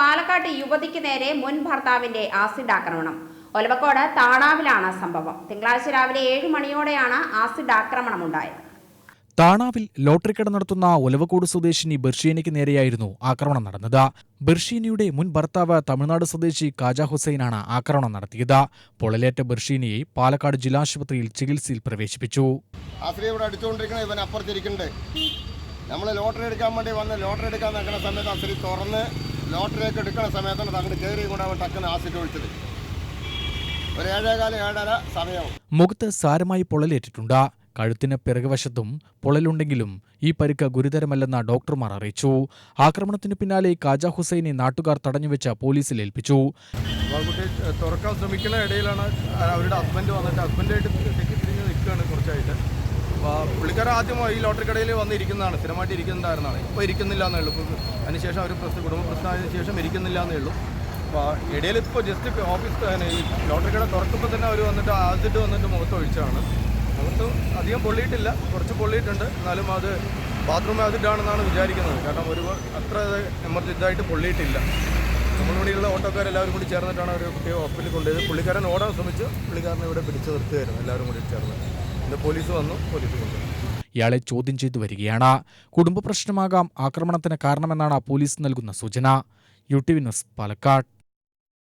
പാലക്കാട്ട് യുവതിക്ക് നേരെ മുൻ ഭർത്താവിന്റെ ആസിഡ് ആക്രമണം ഒലവക്കോട് താണാവിലാണ് സംഭവം. തിങ്കളാഴ്ച രാവിലെ ഏഴ് മണിയോടെയാണ് ആസിഡ് ആക്രമണം ഉണ്ടായത് താണാവിൽ ലോട്ടറി കട നടത്തുന്ന ഒലവക്കോട് സ്വദേശിനി ബർഷീനയ്ക്ക് നേരെയായിരുന്നു ആക്രമണം നടന്നത്. ബർഷീനിയുടെ മുൻ ഭർത്താവ് തമിഴ്നാട് സ്വദേശി കാജ ഹുസൈനാണ് ആക്രമണം നടത്തിയത്. പൊള്ളലേറ്റ ബർഷീനിയെ പാലക്കാട് ജില്ലാശുപത്രിയിൽ ചികിത്സയിൽ പ്രവേശിപ്പിച്ചു. ഇവിടെ ഇവൻ അപ്പുറത്തിരിക്കുന്നുണ്ട്. നമ്മൾ ലോട്ടറി എടുക്കാൻ വേണ്ടി വന്ന് ലോട്ടറി എടുക്കാൻ നടക്കുന്ന സമയത്ത് അസരി തുറന്ന് ലോട്ടറിയൊക്കെ എടുക്കുന്ന സമയത്താണ് അങ്ങോട്ട് കയറി കൊണ്ട് അവൻ ടക്കുന്ന ആസിഡ് ഒഴിച്ചത്. ഒരു ഏഴേകാലം ഏഴര സമയവും. മുഖത്ത് സാരമായി പൊള്ളലേറ്റിട്ടുണ്ട്. കഴുത്തിന് പിറകുവശത്തും പൊള്ളലുണ്ടെങ്കിലും ഈ പരിക്ക് ഗുരുതരമല്ലെന്ന ഡോക്ടർമാർ അറിയിച്ചു. ആക്രമണത്തിന് പിന്നാലെ കാജ ഹുസൈനെ നാട്ടുകാർ തടഞ്ഞുവെച്ച് പോലീസിൽ ഏൽപ്പിച്ചു. തുറക്കാൻ ശ്രമിക്കുന്ന ഇടയിലാണ് അവരുടെ ഹസ്ബൻഡ് വന്നിട്ട് ഹസ്ബൻഡായിട്ട് പുള്ളിക്കാരൻ ആദ്യം ഈ ലോട്ടറി കടയിൽ വന്നിരിക്കുന്നതാണ്. സ്ഥിരമായിട്ട് ഇരിക്കുന്നുണ്ടായിരുന്നാണ് ഇപ്പോൾ ഇരിക്കുന്നില്ല എന്നേ ഉള്ളൂ അതിനുശേഷം അവർ പ്രശ്നം കുടുംബ പ്രശ്നമായതിനു ശേഷം ഇരിക്കുന്നില്ല എന്നേ ഉള്ളൂ. അപ്പോൾ ഇടയിൽ ഇപ്പോൾ ജസ്റ്റ് ഓഫീസ് ഈ ലോട്ടറി കട തുറക്കുമ്പോൾ തന്നെ അവർ വന്നിട്ട് ആസിഡ് വന്നിട്ട് മുഖത്ത് ഒഴിച്ചാണ്. മുഖത്ത് അധികം പൊള്ളിയിട്ടില്ല. കുറച്ച് പൊള്ളിയിട്ടുണ്ട്. എന്നാലും അത് ബാത്റൂം ആസിഡാണെന്നാണ് വിചാരിക്കുന്നത്. കാരണം ഒരു അത്ര എമർജൻസി ഇതായിട്ട് പൊള്ളിയിട്ടില്ല. നമ്മളിവിടെയുള്ള ഓട്ടോക്കാരെല്ലാവരും കൂടി ചേർന്നിട്ടാണ് ഒരു കുട്ടിയെ ഹോസ്പിറ്റലിൽ കൊണ്ടുപോയത്. പുള്ളിക്കാരൻ ഓടാൻ ശ്രമിച്ചു. പുള്ളിക്കാരനെ ഇവിടെ പിടിച്ചു നിർത്തുകയായിരുന്നു. എല്ലാവരും കൂടി ചേർന്ന്. പോലീസ് വന്നു കൊണ്ടുപോയി ഇയാളെ ചോദ്യം ചെയ്തു വരികയാണ്. കുടുംബ പ്രശ്നമാകാം ആക്രമണത്തിന് കാരണമെന്നാണ് പോലീസ് നൽകുന്ന സൂചന. U T V news Palakkad.